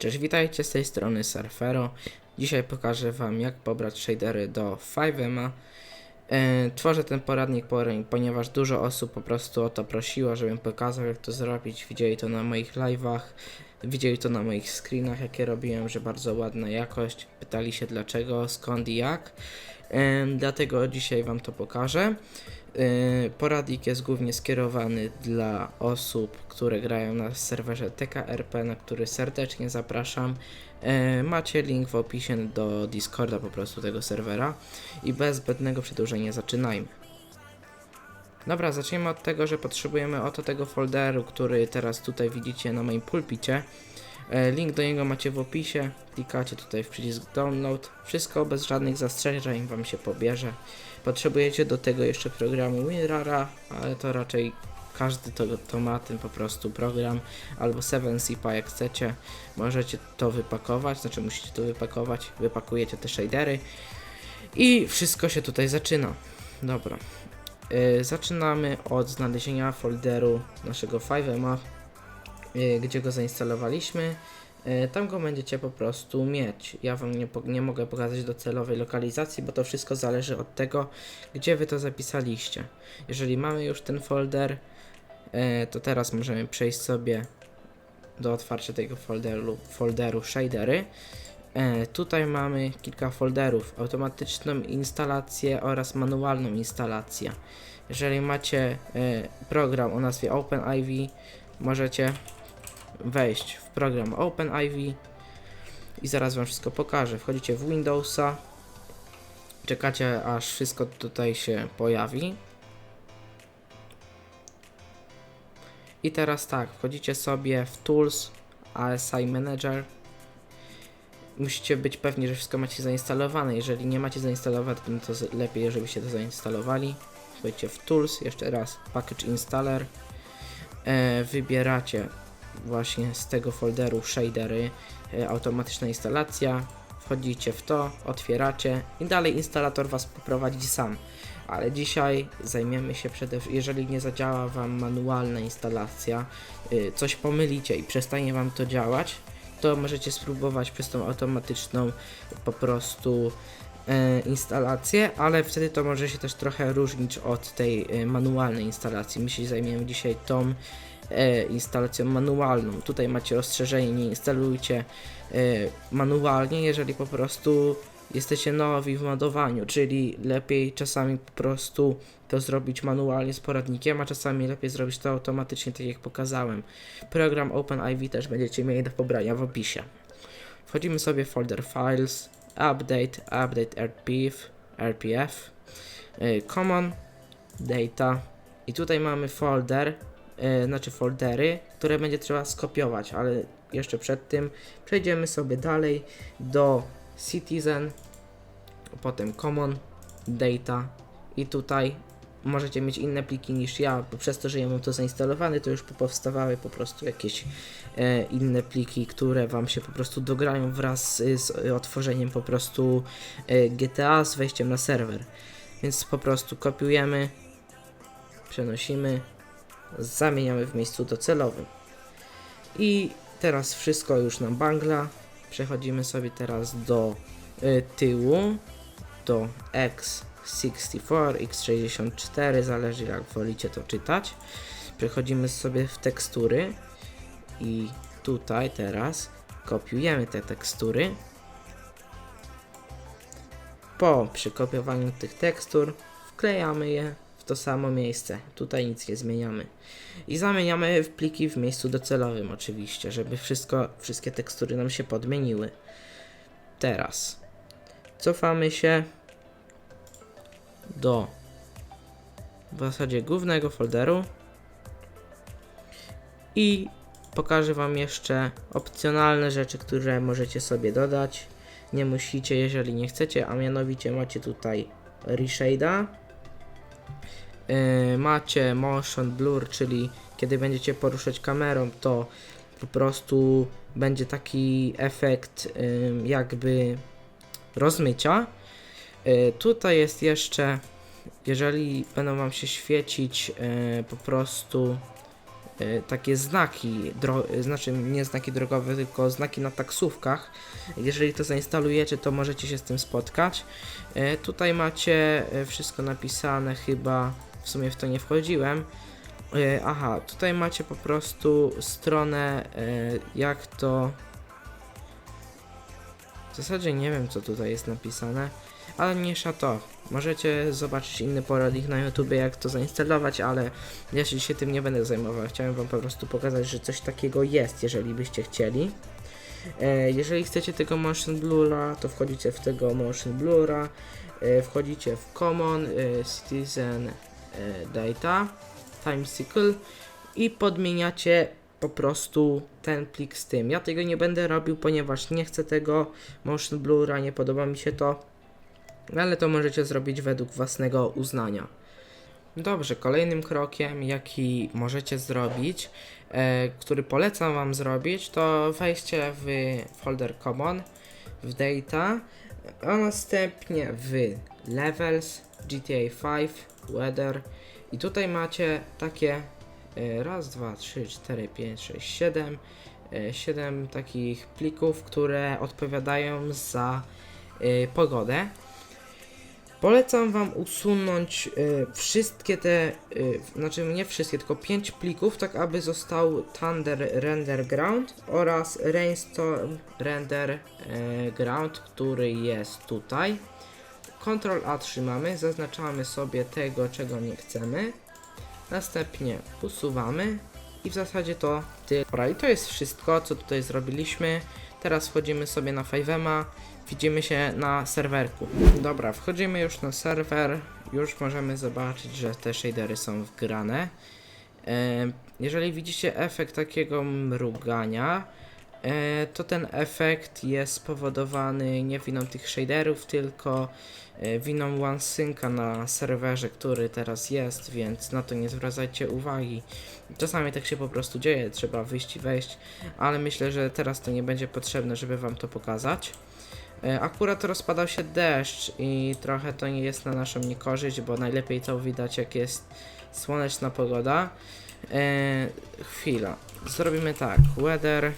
Cześć, witajcie z tej strony Surfero. Dzisiaj pokażę Wam jak pobrać shadery do 5M'a. E, tworzę ten poradnik, por- ponieważ dużo osób po prostu o to prosiło, żebym pokazał jak to zrobić. Widzieli to na moich live'ach, widzieli to na moich screenach jakie robiłem, że bardzo ładna jakość. Pytali się dlaczego, skąd i jak. E, dlatego dzisiaj Wam to pokażę. Yy, Poradnik jest głównie skierowany dla osób, które grają na serwerze TKRP, na który serdecznie zapraszam. Yy, Macie link w opisie do Discorda po prostu tego serwera i bez zbędnego przedłużenia zaczynajmy. Dobra, zacznijmy od tego, że potrzebujemy oto tego folderu, który teraz tutaj widzicie na moim pulpicie. E, Link do niego macie w opisie, klikacie tutaj w przycisk download, wszystko bez żadnych zastrzeżeń wam się pobierze. Potrzebujecie do tego jeszcze programu WinRara, ale to raczej każdy to, to ma ten po prostu program, albo 7zipa jak chcecie, możecie to wypakować, znaczy musicie to wypakować, wypakujecie te shadery i wszystko się tutaj zaczyna. Dobra. E, zaczynamy od znalezienia folderu naszego 5ma y, gdzie go zainstalowaliśmy. Y, Tam go będziecie po prostu mieć. Ja Wam nie, nie mogę pokazać docelowej lokalizacji, bo to wszystko zależy od tego, gdzie Wy to zapisaliście. Jeżeli mamy już ten folder, y, to teraz możemy przejść sobie do otwarcia tego folderu, folderu shadery. E, tutaj mamy kilka folderów, automatyczną instalację oraz manualną instalację. Jeżeli macie e, program o nazwie OpenIV, możecie wejść w program OpenIV i zaraz Wam wszystko pokażę. Wchodzicie w Windowsa, czekacie aż wszystko tutaj się pojawi. I teraz tak, wchodzicie sobie w Tools, ASI Manager. Musicie być pewni, że wszystko macie zainstalowane. Jeżeli nie macie zainstalowane, to z- lepiej, żebyście to zainstalowali. Wchodzicie w Tools, jeszcze raz Package Installer. E, wybieracie właśnie z tego folderu shadery, e, automatyczna instalacja. Wchodzicie w to, otwieracie i dalej instalator Was poprowadzi sam. Ale dzisiaj zajmiemy się przede wszystkim, jeżeli nie zadziała Wam manualna instalacja, y, coś pomylicie i przestanie Wam to działać, to możecie spróbować przez tą automatyczną po prostu e, instalację, ale wtedy to może się też trochę różnić od tej e, manualnej instalacji. My się zajmiemy dzisiaj tą e, instalacją manualną. Tutaj macie ostrzeżenie, nie instalujcie e, manualnie, jeżeli po prostu jesteście nowi w modowaniu, czyli lepiej czasami po prostu to zrobić manualnie z poradnikiem, a czasami lepiej zrobić to automatycznie, tak jak pokazałem. Program OpenIV też będziecie mieli do pobrania w opisie. Wchodzimy sobie w folder Files, Update, Update RPF, RPF, y, Common, Data i tutaj mamy folder, y, znaczy foldery, które będzie trzeba skopiować, ale jeszcze przed tym przejdziemy sobie dalej do Citizen, potem Common, Data i tutaj możecie mieć inne pliki niż ja, bo przez to, że ja mam to zainstalowane, to już powstawały po prostu jakieś e, inne pliki, które Wam się po prostu dograją wraz z, z otworzeniem po prostu e, GTA z wejściem na serwer. Więc po prostu kopiujemy, przenosimy, zamieniamy w miejscu docelowym. I teraz wszystko już nam bangla. Przechodzimy sobie teraz do y, tyłu, do X64, X64, zależy jak wolicie to czytać. Przechodzimy sobie w tekstury i tutaj teraz kopiujemy te tekstury. Po przykopiowaniu tych tekstur wklejamy je to samo miejsce. Tutaj nic nie zmieniamy. I zamieniamy w pliki w miejscu docelowym oczywiście, żeby wszystko, wszystkie tekstury nam się podmieniły. Teraz cofamy się do w zasadzie głównego folderu i pokażę Wam jeszcze opcjonalne rzeczy, które możecie sobie dodać. Nie musicie, jeżeli nie chcecie, a mianowicie macie tutaj reshade'a, macie motion blur, czyli kiedy będziecie poruszać kamerą, to po prostu będzie taki efekt jakby rozmycia. Yy, tutaj jest jeszcze, jeżeli będą wam się świecić yy, po prostu takie znaki, dro- e, znaczy nie znaki drogowe, tylko znaki na taksówkach. Jeżeli to zainstalujecie, to możecie się z tym spotkać. E, tutaj macie e, wszystko napisane, chyba w sumie w to nie wchodziłem. E, aha, tutaj macie po prostu stronę, e, jak to. W zasadzie nie wiem, co tutaj jest napisane, ale mniejsza to. Możecie zobaczyć inny poradnik na YouTube, jak to zainstalować, ale ja się tym nie będę zajmował. Chciałem Wam po prostu pokazać, że coś takiego jest, jeżeli byście chcieli. E, jeżeli chcecie tego motion blura, to wchodzicie w tego motion blura, e, wchodzicie w common, e, citizen data, time cycle i podmieniacie po prostu ten plik z tym. Ja tego nie będę robił, ponieważ nie chcę tego motion blura, nie podoba mi się to, ale to możecie zrobić według własnego uznania. Dobrze, kolejnym krokiem, jaki możecie zrobić, e, który polecam Wam zrobić, to wejście w folder Common, w Data, a następnie w Levels, GTA 5, Weather i tutaj macie takie e, raz, dwa, trzy, cztery, pięć, sześć, siedem, e, siedem takich plików, które odpowiadają za e, pogodę. Polecam Wam usunąć y, wszystkie te, y, znaczy nie wszystkie, tylko 5 plików, tak aby został Thunder Render Ground oraz Rainstorm Render y, Ground, który jest tutaj. Ctrl A trzymamy, zaznaczamy sobie tego, czego nie chcemy. Następnie usuwamy i w zasadzie to tyle. Dobra, i to jest wszystko, co tutaj zrobiliśmy. Teraz wchodzimy sobie na 5M'a, widzimy się na serwerku. Dobra, wchodzimy już na serwer, już możemy zobaczyć, że te shadery są wgrane. Jeżeli widzicie efekt takiego mrugania, to ten efekt jest spowodowany nie winą tych shaderów, tylko e, winą OneSynca na serwerze, który teraz jest, więc na to nie zwracajcie uwagi. Czasami tak się po prostu dzieje, trzeba wyjść i wejść, ale myślę, że teraz to nie będzie potrzebne, żeby wam to pokazać. E, Akurat rozpadał się deszcz i trochę to nie jest na naszą niekorzyść, bo najlepiej to widać jak jest słoneczna pogoda. E, chwila. Zrobimy tak. Weather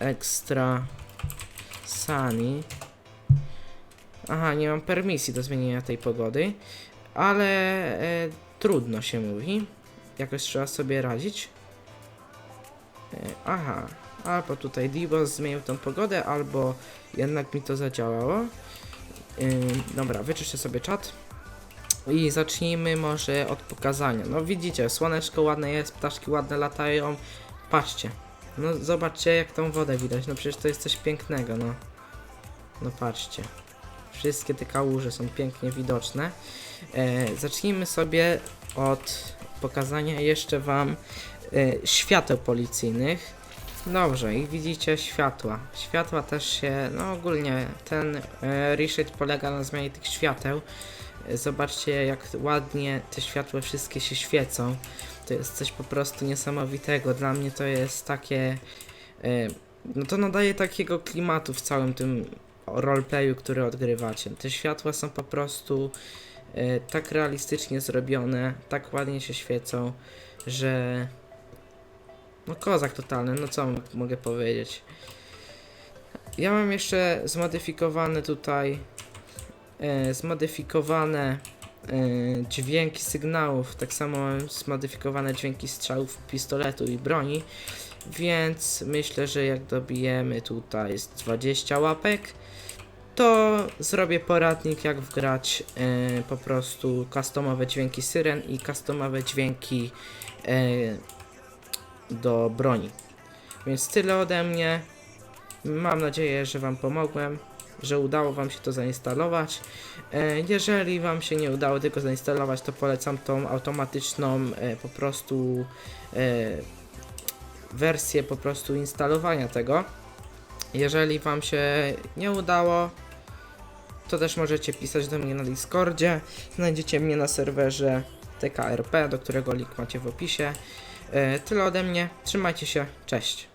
extra sunny. Aha, nie mam permisji do zmienienia tej pogody, ale e, trudno się mówi. Jakoś trzeba sobie radzić. E, aha, albo tutaj Dibos zmienił tą pogodę, albo jednak mi to zadziałało. Ym, dobra, wyczyszczę sobie czat. I zacznijmy może od pokazania. No widzicie, słoneczko ładne jest, ptaszki ładne latają. Patrzcie. No zobaczcie jak tą wodę widać. No przecież to jest coś pięknego, no. No patrzcie. Wszystkie te kałuże są pięknie widoczne. E, zacznijmy sobie od pokazania jeszcze wam e, świateł policyjnych. Dobrze, i widzicie światła. Światła też się, no ogólnie ten e, reshade polega na zmianie tych świateł. E, Zobaczcie jak ładnie te światła wszystkie się świecą. To jest coś po prostu niesamowitego. Dla mnie to jest takie, e, no to nadaje takiego klimatu w całym tym roleplayu, który odgrywacie. Te światła są po prostu e, tak realistycznie zrobione, tak ładnie się świecą, że no kozak totalny, no co mogę powiedzieć. Ja mam jeszcze zmodyfikowane tutaj e, zmodyfikowane dźwięki sygnałów, tak samo zmodyfikowane dźwięki strzałów pistoletu i broni, więc myślę, że jak dobijemy tutaj z 20 łapek, to zrobię poradnik jak wgrać e, po prostu customowe dźwięki syren i customowe dźwięki e, do broni. Więc tyle ode mnie. Mam nadzieję, że Wam pomogłem, że udało Wam się to zainstalować. E, jeżeli Wam się nie udało tego zainstalować, to polecam tą automatyczną e, po prostu e, wersję po prostu instalowania tego. Jeżeli Wam się nie udało, to też możecie pisać do mnie na Discordzie. Znajdziecie mnie na serwerze TKRP, do którego link macie w opisie. Tyle ode mnie. Trzymajcie się. Cześć.